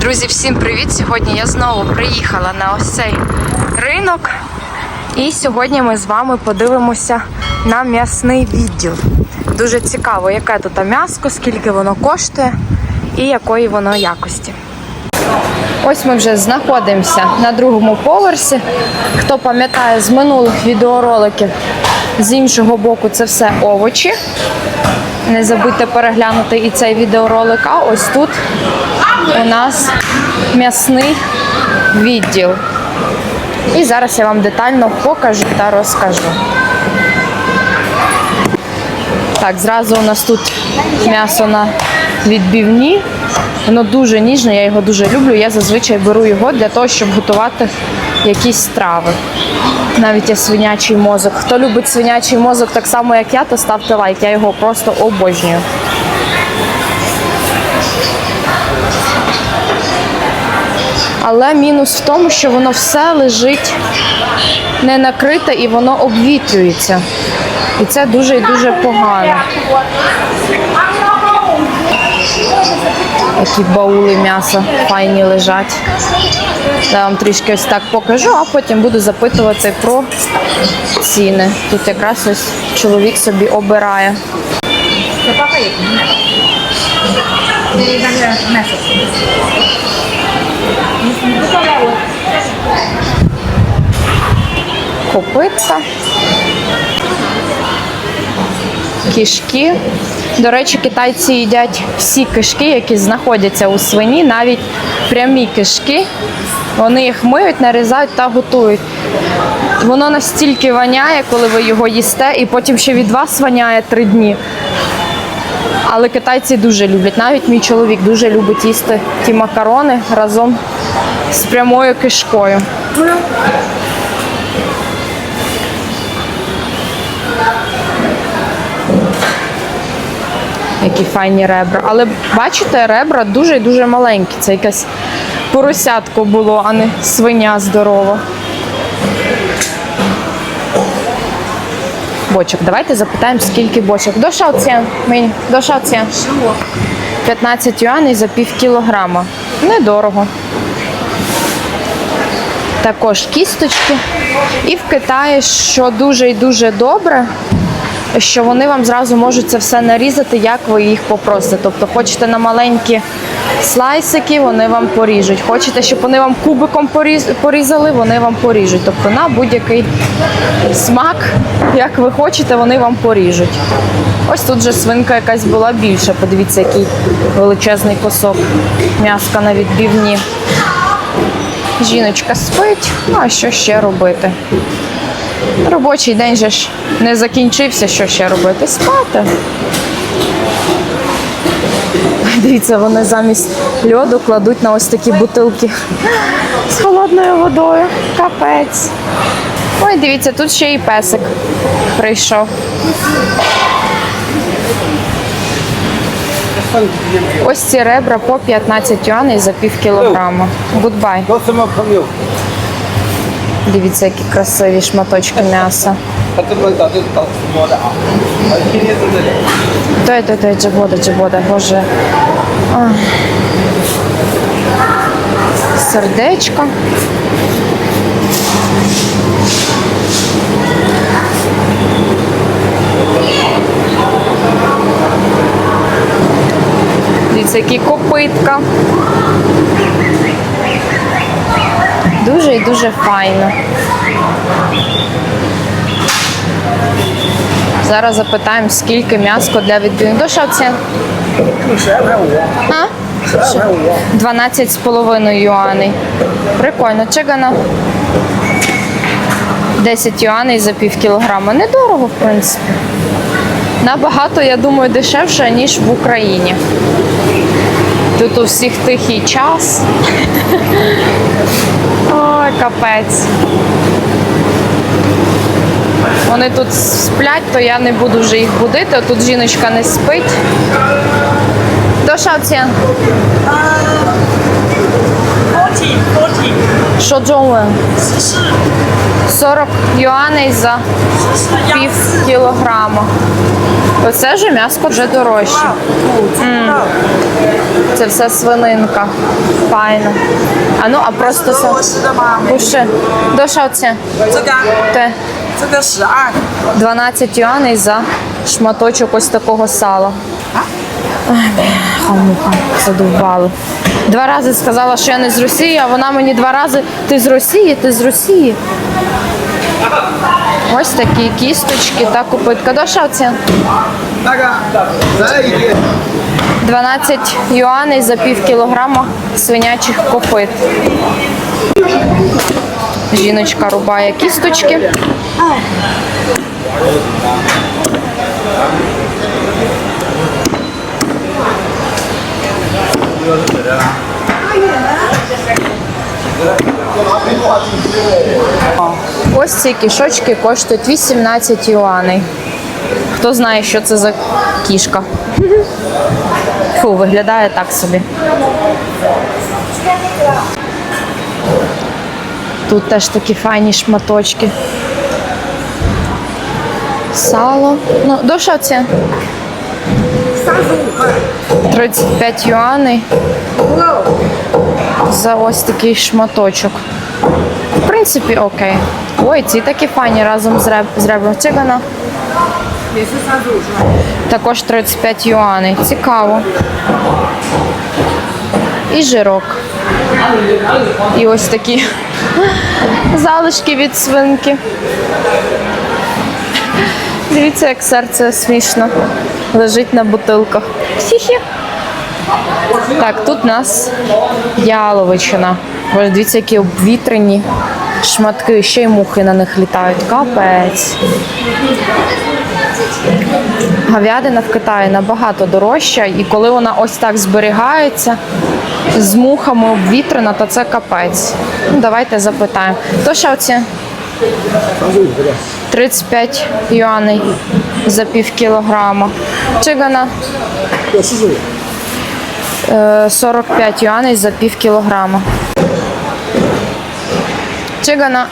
Друзі, всім привіт! Сьогодні я знову приїхала на ось цей ринок. І сьогодні ми з вами подивимося на м'ясний відділ. Дуже цікаво, яке тут м'яско, скільки воно коштує і якої воно якості. Ось ми вже знаходимося на другому поверсі. Хто пам'ятає з минулих відеороликів, з іншого боку це все овочі. Не забудьте переглянути і цей відеоролик. А ось тут у нас м'ясний відділ. І зараз я вам детально покажу та розкажу. Так, зразу у нас тут м'ясо на відбивні. Воно дуже ніжне, я його дуже люблю. Я зазвичай беру його для того, щоб готувати якісь страви. Навіть є свинячий мозок. Хто любить свинячий мозок так само, як я, то ставте лайк. Я його просто обожнюю. Але мінус в тому, що воно все лежить не накрите і воно обвітрюється. І це дуже і дуже погано. Які баули м'яса файні лежать. Я вам трішки ось так покажу, а потім буду запитувати про ціни. Тут якраз ось чоловік собі обирає. Копитка. Кішки. До речі, китайці їдять всі кишки, які знаходяться у свині, навіть прямі кишки. Вони їх миють, нарізають та готують. Воно настільки воняє, коли ви його їсте, і потім ще від вас воняє три дні. Але китайці дуже люблять. Навіть мій чоловік дуже любить їсти ті макарони разом з прямою кишкою. Які файні ребра. Але бачите, ребра дуже і дуже маленькі. Це якесь поросятко було, а не свиня здорова. Бочок. Давайте запитаємо, скільки бочок. До шауціян. Мені. До шауціян. 15 юаней за пів кілограма. Недорого. Також кісточки. І в Китаї, що дуже і дуже добре, що вони вам зразу можуть це все нарізати, як ви їх попросите. Тобто, хочете на маленькі слайсики, вони вам поріжуть. Хочете, щоб вони вам кубиком порізали, вони вам поріжуть. Тобто на будь-який смак, як ви хочете, вони вам поріжуть. Ось тут же свинка якась була більша. Подивіться, який величезний кусок м'яска на відбівні. Жіночка спить, ну а що ще робити? Робочий день же ж не закінчився, що ще робити? Спати. Дивіться, вони замість льоду кладуть на ось такі бутилки з холодною водою. Капець. Ой, дивіться, тут ще і песик прийшов. Ось ці ребра по 15 юаней за пів кілограму. Гудбай. Дивіться, які красиві шматочки м'яса. Той, той, той, джебода, джебода, боже. Ай. Сердечко. Дивіться, які копитка. Дуже і дуже файно. Зараз запитаємо, скільки м'яско для відбійних дошавців. 12 з половиною юаней. Прикольно, чигана. 10 юаней за пів кілограма. Недорого, в принципі. Набагато, я думаю, дешевше, ніж в Україні. Тут у всіх тихий час. Ой, капець. Вони тут сплять, то я не буду вже їх будити. Тут жіночка не спить. Доша шавця. Що джоуе? 40 юаней за пів кілограма. Оце ж м'ясо вже дорожче. М. Це все свининка. Файно. А ну, а просто все. Пуши. До шавця. Те. Це де жах. 12 юаней за шматочок ось такого сала. Хамуха, задовбали. Два рази сказала, що я не з Росії, а вона мені два рази ти з Росії, ти з Росії. Ось такі кісточки та купитка. До 12 юаней за пів кілограма свинячих копит. Жіночка рубає кісточки. Ось ці кішочки коштують 18 юаней. Хто знає, що це за кішка? Фу, виглядає так собі. Тут теж такі файні шматочки. Сало. Ну, до що це? 35 юаней за ось такий шматочок. В принципі, окей. Ой, ці такі файні разом з, реб... з ребром. Це вона. Також 35 юаней. Цікаво. І жирок. І ось такі залишки від свинки. Дивіться, як серце смішно. Лежить на бутилках. Хі-хі. Так, тут у нас яловичина. Боже, дивіться, які обвітрені шматки, ще й мухи на них літають. Капець. Говядина в Китаї набагато дорожча, і коли вона ось так зберігається з мухами обвітрена, то це капець. Ну, давайте запитаємо. То що це? 35 юаней за пів кілограма. Чигана? Е, 45 юаней за пів кілограма. Чигана?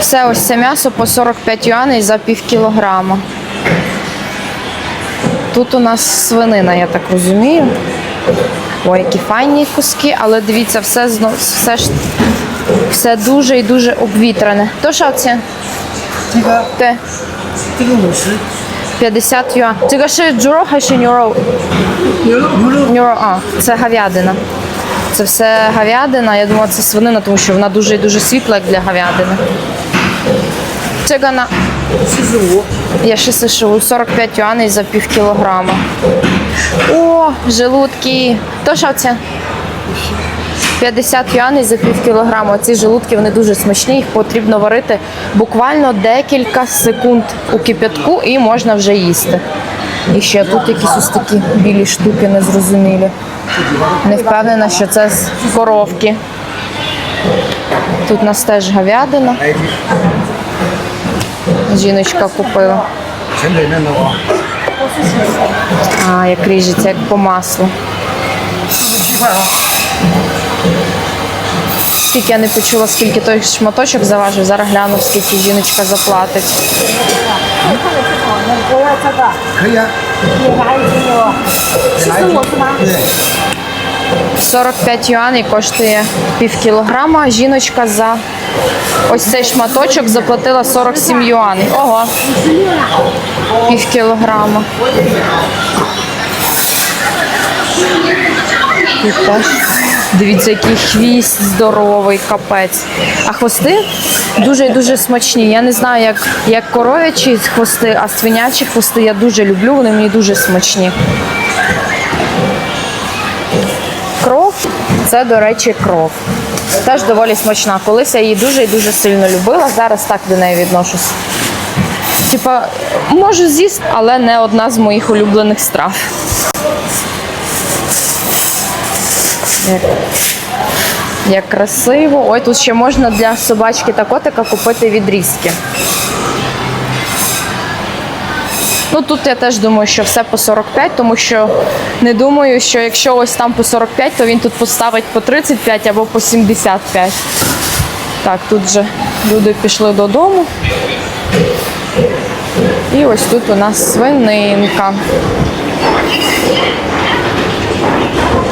Все ось це м'ясо по 45 юаней за пів кілограма. Тут у нас свинина, я так розумію. Ой, які файні куски, але дивіться, все все ж все дуже і дуже обвітрене. То що це? Те. 50 юан. Це ще джуро, а ще нюро. Нюро, а, це гав'ядина. Це все гав'ядина, Я думала, це свинина, тому що вона дуже і дуже світла, як для говядини. Чигана. Я ще сишу 45 юаней за пів кілограма. О, желудки. То що це? 50 юаней за пів кілограму. Ці желудки вони дуже смачні, їх потрібно варити буквально декілька секунд у кип'ятку і можна вже їсти. І ще тут якісь ось такі білі штуки незрозумілі. Не впевнена, що це з коровки. Тут у нас теж говядина. Жіночка купила. А, як ріжеться, як по маслу. Скільки я не почула, скільки той шматочок заважив, зараз гляну, скільки жіночка заплатить. «45 юаней коштує пів кілограма. Жіночка за ось цей шматочок заплатила 47 юаней. Ого, пів кілограма. І теж. Дивіться, який хвіст здоровий, капець. А хвости дуже і дуже смачні. Я не знаю, як, як коров'ячі хвости, а свинячі хвости я дуже люблю, вони мені дуже смачні. Кров це, до речі, кров. Теж доволі смачна. Колись я її дуже і дуже сильно любила. Зараз так до неї відношусь. Типа, можу з'їсти, але не одна з моїх улюблених страв. Як, як красиво. Ой, тут ще можна для собачки та котика купити відрізки. Ну тут я теж думаю, що все по 45, тому що не думаю, що якщо ось там по 45, то він тут поставить по 35 або по 75. Так, тут же люди пішли додому. І ось тут у нас свининка.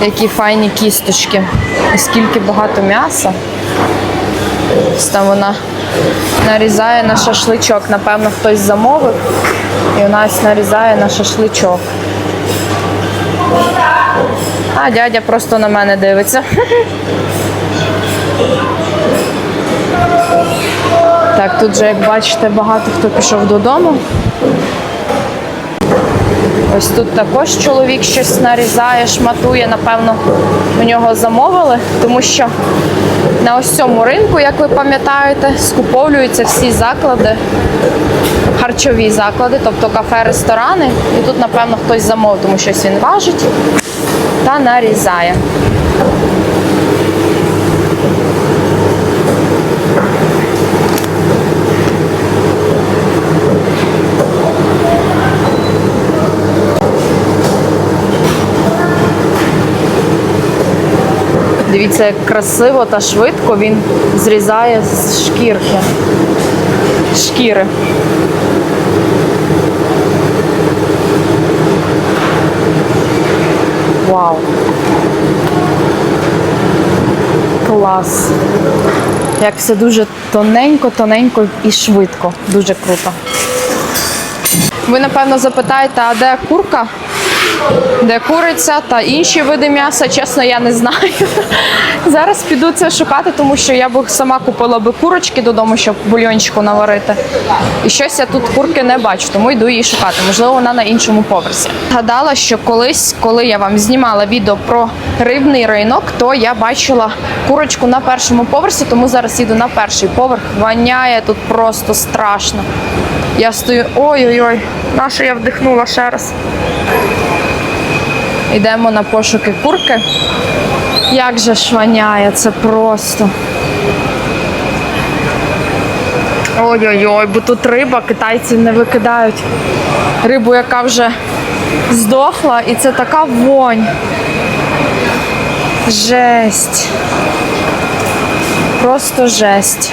Які файні кісточки. І скільки багато м'яса. Ось Там вона нарізає на шашличок. Напевно, хтось замовив. І у нас нарізає на шашличок. А дядя просто на мене дивиться. Так, тут же, як бачите, багато хто пішов додому. Ось тут також чоловік щось нарізає, шматує. Напевно, у нього замовили, тому що на ось цьому ринку, як ви пам'ятаєте, скуповуються всі заклади, харчові заклади, тобто кафе, ресторани. І тут, напевно, хтось замовив, тому щось він важить та нарізає. Дивіться, як красиво та швидко він зрізає з шкірки. Шкіри. Вау. Клас. Як все дуже тоненько, тоненько і швидко. Дуже круто. Ви, напевно, запитаєте, а де курка? Де куриця та інші види м'яса, чесно, я не знаю. Зараз піду це шукати, тому що я б сама купила би курочки додому, щоб бульйончику наварити. І щось я тут курки не бачу, тому йду її шукати. Можливо, вона на іншому поверсі. Гадала, що колись, коли я вам знімала відео про рибний ринок, то я бачила курочку на першому поверсі, тому зараз їду на перший поверх. Воняє тут просто страшно. Я стою. Ой-ой-ой, на що я вдихнула ще раз. Йдемо на пошуки курки. Як же шваняє, це просто. Ой-ой-ой, бо тут риба, китайці не викидають рибу, яка вже здохла, і це така вонь. Жесть. Просто жесть.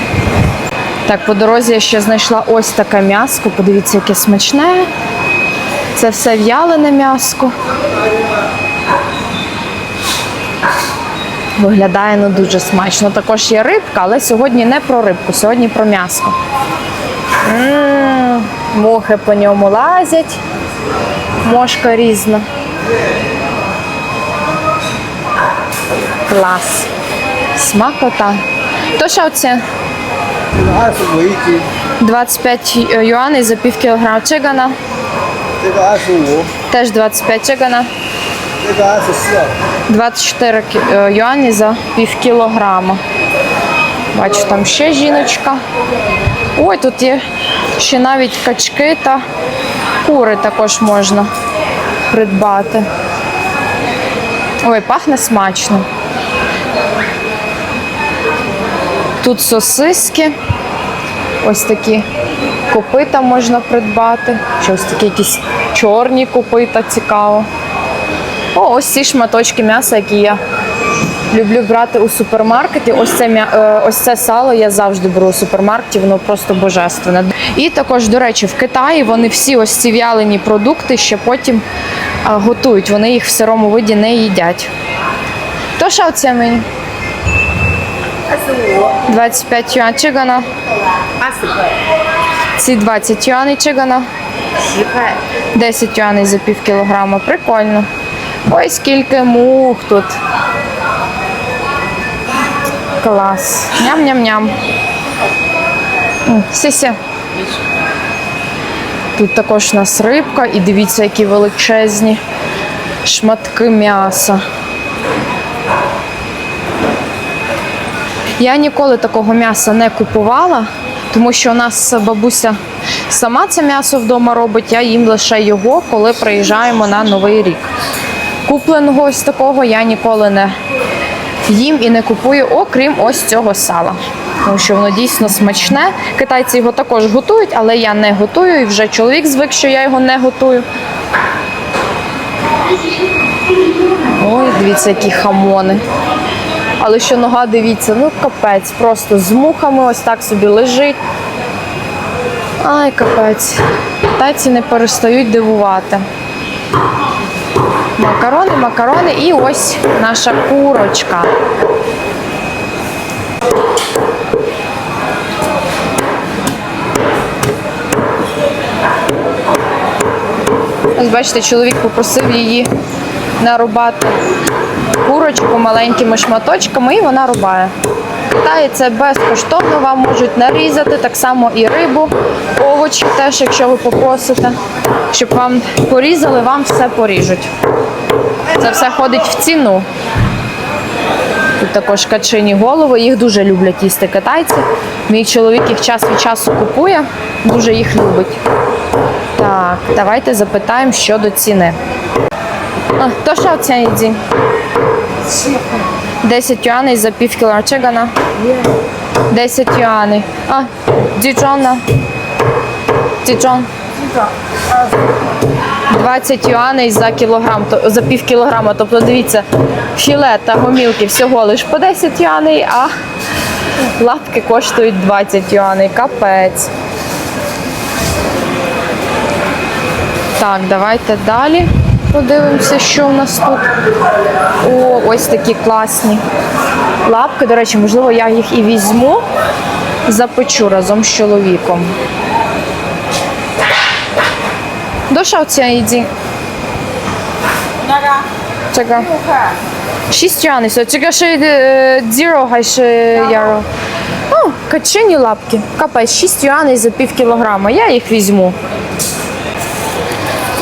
Так, по дорозі я ще знайшла ось таке м'яско. Подивіться, яке смачне. Це все в'ялене м'яско. Виглядає ну дуже смачно. Також є рибка, але сьогодні не про рибку, сьогодні про м'яско. Мухи по ньому лазять. Мошка різна. Клас. Смакота. То що це? 25 е, юаней за пів кілограма чигана. Теж 25 чигана. 24 е, юані за пів кілограма. Бачу, там ще жіночка. Ой, тут є ще навіть качки та кури також можна придбати. Ой, пахне смачно. Тут сосиски. Ось такі копита можна придбати. Ще ось такі якісь чорні копита, цікаво. О, ось ці шматочки м'яса, які я люблю брати у супермаркеті. Ось це е, ось це сало я завжди беру у супермаркеті, воно просто божественне. І також, до речі, в Китаї вони всі ось ці в'ялені продукти ще потім е, готують. Вони їх в сирому виді не їдять. То що це мені? 25 юан чигана. Ці 20 юаней чигана. 10 юаней за пів кілограма. Прикольно. Ой, скільки мух тут. Клас. Ням-ням-ням. М, Тут також у нас рибка і дивіться, які величезні шматки м'яса. Я ніколи такого м'яса не купувала, тому що у нас бабуся сама це м'ясо вдома робить, я їм лише його, коли приїжджаємо на Новий рік. Купленого ось такого я ніколи не їм і не купую, окрім ось цього сала. Тому що воно дійсно смачне. Китайці його також готують, але я не готую. І вже чоловік звик, що я його не готую. Ой, дивіться, які хамони. Але що нога, дивіться, ну капець, просто з мухами ось так собі лежить. Ай, капець. Китайці не перестають дивувати. Макарони, макарони і ось наша курочка. Ось бачите, чоловік попросив її нарубати курочку маленькими шматочками, і вона рубає. В Китаї це безкоштовно, вам можуть нарізати так само і рибу, овочі теж, якщо ви попросите, щоб вам порізали, вам все поріжуть. Це все ходить в ціну. Тут також качині голови, їх дуже люблять їсти китайці. Мій чоловік їх час від часу купує, дуже їх любить. Так, давайте запитаємо щодо ціни. А, то що день? 10 юаней за пів кілограма. Чегана? 10 юаней. А, діджона? Діджон? 20 юаней за кілограм, за пів кілограма. Тобто дивіться, філе та гомілки всього лиш по 10 юаней, а лапки коштують 20 юаней. Капець. Так, давайте далі Подивимося, що у нас тут. О, ось такі класні лапки. До речі, можливо, я їх і візьму, запечу разом з чоловіком. До шауця йди. Чека. Шість ранися. Чека ще е, дзіро, хай ще яро. О, качені лапки. Капець, шість юаней за пів кілограма. Я їх візьму.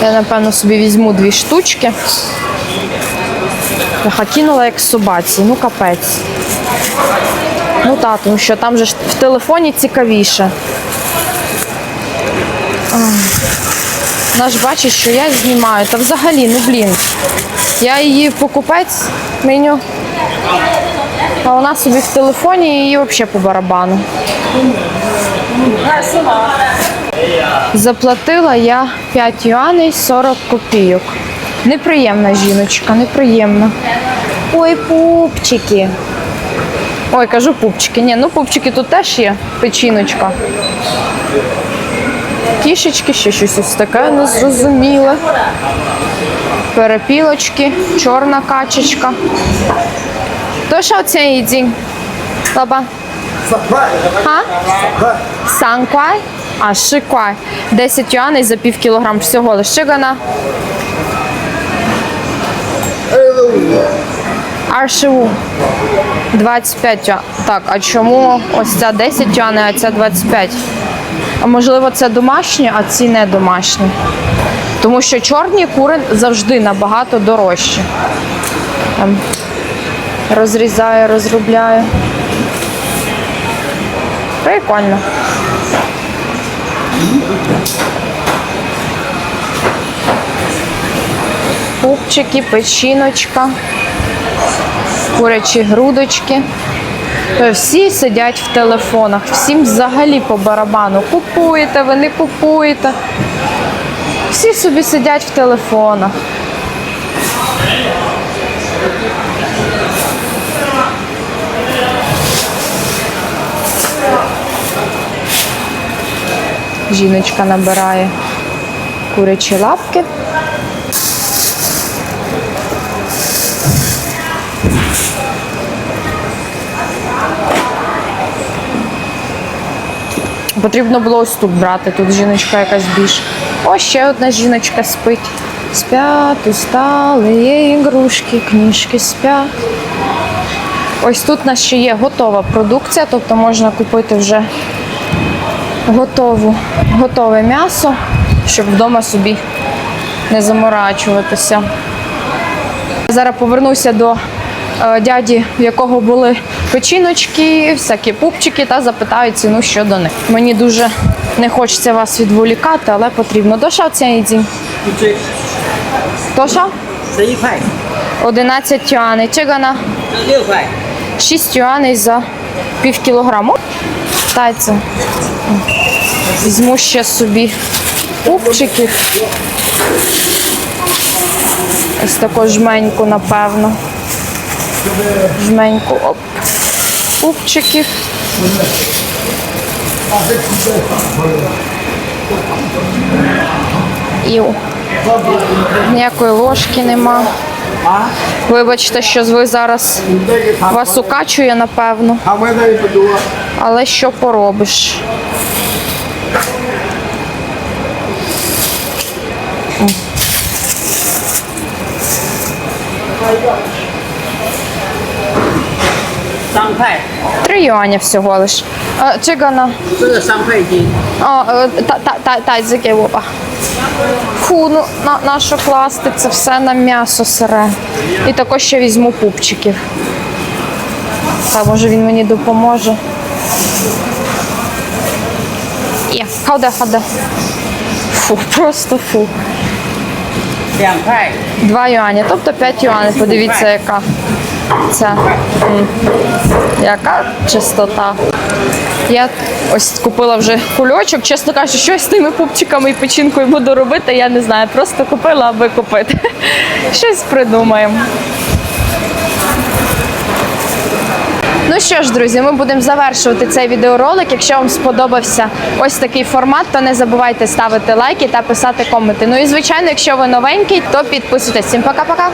Я, напевно, собі візьму дві штучки. Ха, кинула як собаці. Ну, капець. Ну так, тому що там же в телефоні цікавіше. Вона ж бачить, що я знімаю. Та взагалі, ну блін. Я її покупець меню. А вона собі в телефоні і її взагалі по барабану. Заплатила я 5 юаней 40 копійок. Неприємна жіночка, неприємна. Ой, пупчики. Ой, кажу пупчики. Ні, ну пупчики тут теж є. Печіночка. Кішечки, ще щось ось таке ну, незрозуміле. Перепілочки, чорна качечка. То що це їдінь? Лаба? Санквай. Санквай? А шикуай. 10 юаней за пів кілограм всього лишигана. Аршиву 25. Так, а чому ось ця 10 юаней, а ця 25? А можливо, це домашні, а ці не домашні. Тому що чорні кури завжди набагато дорожчі. Там Розрізаю, розробляю. Прикольно. Пупчики, печіночка, курячі грудочки. Е, Всі сидять в телефонах, всім взагалі по барабану. Купуєте, ви не купуєте. Всі собі сидять в телефонах. Жіночка набирає курячі лапки. Потрібно було ось тут брати. Тут жіночка якась більш. Ось ще одна жіночка спить. Спят, устали, є ігрушки, книжки спят. Ось тут у нас ще є готова продукція, тобто можна купити вже готову, готове м'ясо, щоб вдома собі не заморачуватися. Зараз повернуся до е, дяді, в якого були печіночки, всякі пупчики, та запитаю ціну щодо них. Мені дуже не хочеться вас відволікати, але потрібно. Доша ця день? Доша? 11 юаней. Чигана? 6 юаней за пів кілограму. Тайце. Візьму ще собі пупчиків. Ось таку жменьку, напевно. жменьку оп, пупчиків. Іу. Ніякої ложки нема. Вибачте, що ви зараз вас укачує, напевно. Але що поробиш? Три юаня всього лиш. Е, чигана. Е, та та та та зике, опа. Фу, ну на, на що класти це все на м'ясо сире. І також ще візьму пупчиків. Та може він мені допоможе. Є, ходе, ходе. Фу, просто фу. Два юані, тобто 5 юанів. Подивіться, яка ця яка чистота. Я ось купила вже кульочок. Чесно кажучи, що я з тими пупчиками і печінкою буду робити, я не знаю. Просто купила, аби купити. Щось придумаємо. Ну що ж, друзі, ми будемо завершувати цей відеоролик. Якщо вам сподобався ось такий формат, то не забувайте ставити лайки та писати коменти. Ну і звичайно, якщо ви новенький, то підписуйтесь. Всім пока-пока!